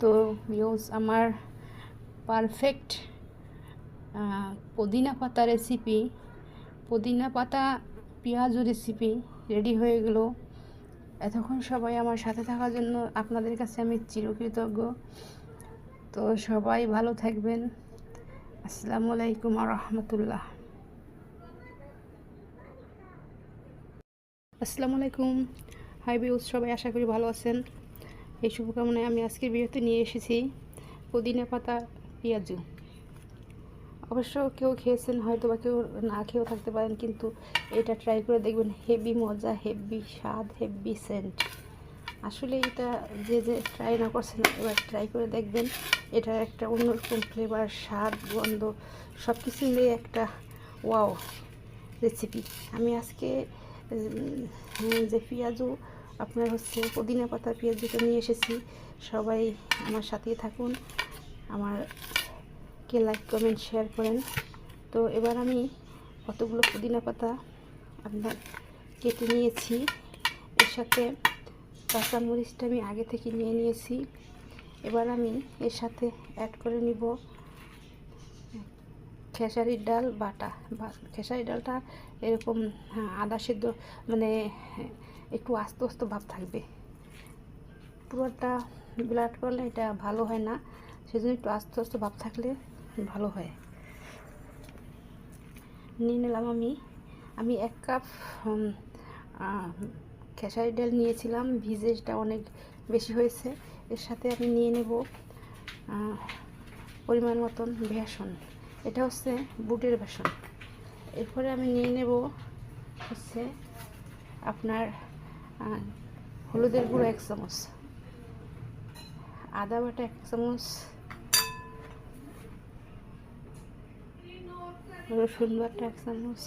তো ভিউজ আমার পারফেক্ট পুদিনা পাতা রেসিপি পুদিনা পাতা, পেঁয়াজু রেসিপি রেডি হয়ে গেল। এতক্ষণ সবাই আমার সাথে থাকার জন্য আপনাদের কাছে আমি চিরকৃতজ্ঞ। তো সবাই ভালো থাকবেন। আসসালামু আলাইকুম রহমতুল্লাহ। আসসালামু আলাইকুম। হাই বিউজ সবাই আশা করি ভালো আছেন। এই শুভকামনায় আমি আজকের ভিডিওতে নিয়ে এসেছি। পুদিনা পাতা, পেঁয়াজু। অবশ্য কেউ খেয়েছেন হয়তো বা কেউ না খেয়েও থাকতে পারেন, কিন্তু এটা ট্রাই করে দেখবেন, হেভি মজা, হেভি স্বাদ, হেভি সেন্ট আসলে এটা যে যে ট্রাই না করছেন, এবার ট্রাই করে দেখবেন এটার একটা অন্যরকম ফ্লেভার স্বাদ, গন্ধ সব কিছু মিলিয়ে একটা ওয়াও রেসিপি আমি আজকে যে পেঁয়াজু আপনার হচ্ছে পুদিনা পাতা পেঁয়াজুটা নিয়ে এসেছি। সবাই আমার সাথেই থাকুন। আমার কে লাইক, কমেন্ট, শেয়ার করেন। তো এবার আমি কতগুলো পুদিনা পাতা আপনার কেটে নিয়েছি। এর সাথে কাঁচামরিচটা আমি আগে থেকে নিয়ে নিয়েছি। এবার আমি এর সাথে অ্যাড করে নিব। খেসারির ডাল বাটা। বা খেসারির ডালটা এরকম হ্যাঁ, আদা সেদ্ধ মানে একটু আস্তে আস্তে ভাব থাকবে। পুরোটা ব্লাড করলে এটা ভালো হয় না। সেজন্য একটু আস্তে আস্তে ভাব থাকলে ভালো হয়। নিয়ে নিলাম আমি। আমি এক কাপ খেসারি ডাল নিয়েছিলাম। ভিজেটা অনেক বেশি হয়েছে। এর সাথে আমি নিয়ে নেব পরিমাণ মতন বেসন। এটা হচ্ছে বুটের বেসন। এরপরে আমি নিয়ে নেব হচ্ছে আপনার হলুদের গুঁড়ো এক চামচ, আদা বাটা এক চামচ, রসুন বাটা এক চামচ,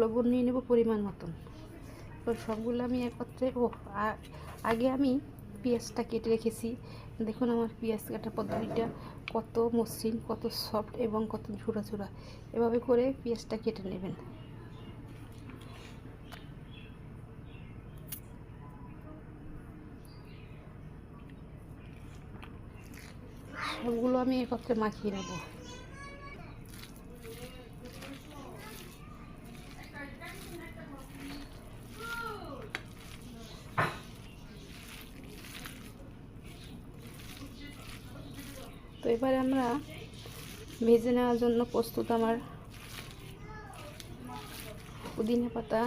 লবণ নিয়ে নেব পরিমাণ মতন। সবগুলো আমি একত্রে, ও আগে আমি পেঁয়াজটা কেটে রেখেছি। দেখুন আমার পেঁয়াজ কাটার পদ্ধতিটা কত মসৃণ, কত সফট এবং কত ঝুড়া ঝুড়া। এভাবে করে পেঁয়াজটা কেটে নেবেন। সবগুলো আমি একত্রে মাখিয়ে নেব। তো এবারে আমরা ভেজে নেওয়ার জন্য প্রস্তুত আমার পুদিনা পাতা।